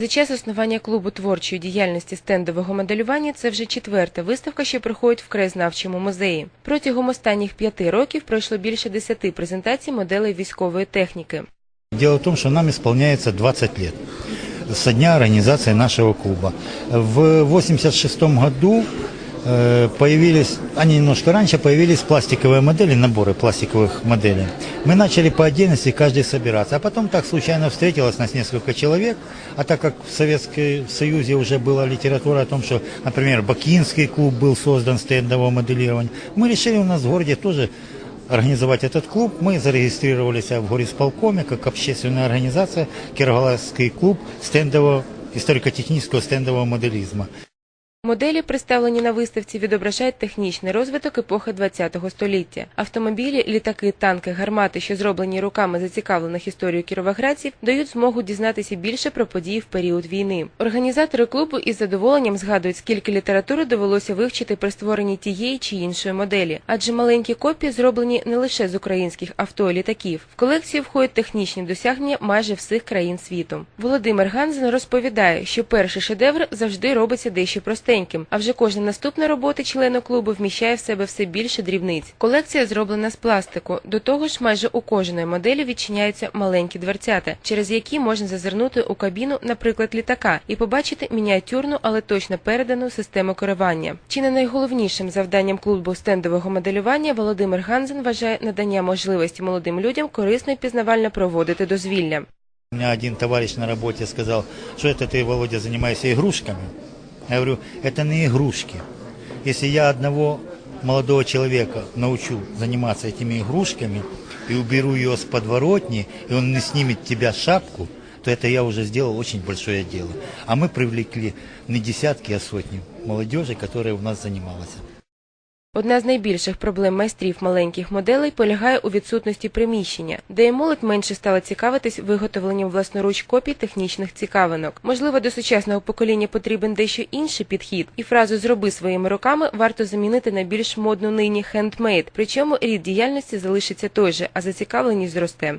За час існування клубу творчої діяльності стендового моделювання це вже четверта виставка, що проходить в краєзнавчому музеї. Протягом останніх п'яти років пройшло більше десяти презентацій моделей військової техніки. Дело в том, что нам исполняется 20 лет со дня организации нашего клуба. В 86 году э, появились, они немножко раньше появились пластиковые модели, наборы пластиковых моделей. Мы начали по отдельности каждый собираться, а потом так случайно встретилось нас несколько человек, а так как в Советском Союзе уже была литература о том, что, например, Бакинский клуб был создан стендового моделирования, мы решили у нас в городе тоже организовать этот клуб. Мы зарегистрировались в горисполкоме как общественная организация Кировоградский клуб стендового историко-технического стендового моделизма. Моделі, представлені на виставці, відображають технічний розвиток епохи ХХ століття. Автомобілі, літаки, танки, гармати, що зроблені руками зацікавлених історією кіровоградців, дають змогу дізнатися більше про події в період війни. Організатори клубу із задоволенням згадують, скільки літератури довелося вивчити при створенні тієї чи іншої моделі, адже маленькі копії зроблені не лише з українських авто і літаків. В колекцію входять технічні досягнення майже всіх країн світу. Володимир Ганзен розповідає, що перший шедевр завжди робиться дещо простеньким, а вже кожна наступна робота члена клубу вміщає в себе все більше дрібниць. Колекція зроблена з пластику. До того ж, майже у кожної моделі відчиняються маленькі дверцята, через які можна зазирнути у кабіну, наприклад, літака, і побачити мініатюрну, але точно передану систему керування. Чи не найголовнішим завданням клубу стендового моделювання Володимир Ганзен вважає надання можливості молодим людям корисно і пізнавально проводити дозвілля. У меня один товарищ на работе сказал, что это ты, Володя, занимаешься игрушками. Я говорю, это не игрушки. Если я одного молодого человека научу заниматься этими игрушками и уберу ее с подворотни, и он не снимет тебя шапку, то это я уже сделал очень большое дело. А мы привлекли не десятки, а сотни молодежи, которая у нас занималась. Одна з найбільших проблем майстрів маленьких моделей полягає у відсутності приміщення, де і молодь менше стала цікавитись виготовленням власноруч копій технічних цікавинок. Можливо, до сучасного покоління потрібен дещо інший підхід, і фразу зроби своїми руками варто замінити на більш модну нині хендмейд. Причому рід діяльності залишиться той же, а зацікавленість зросте.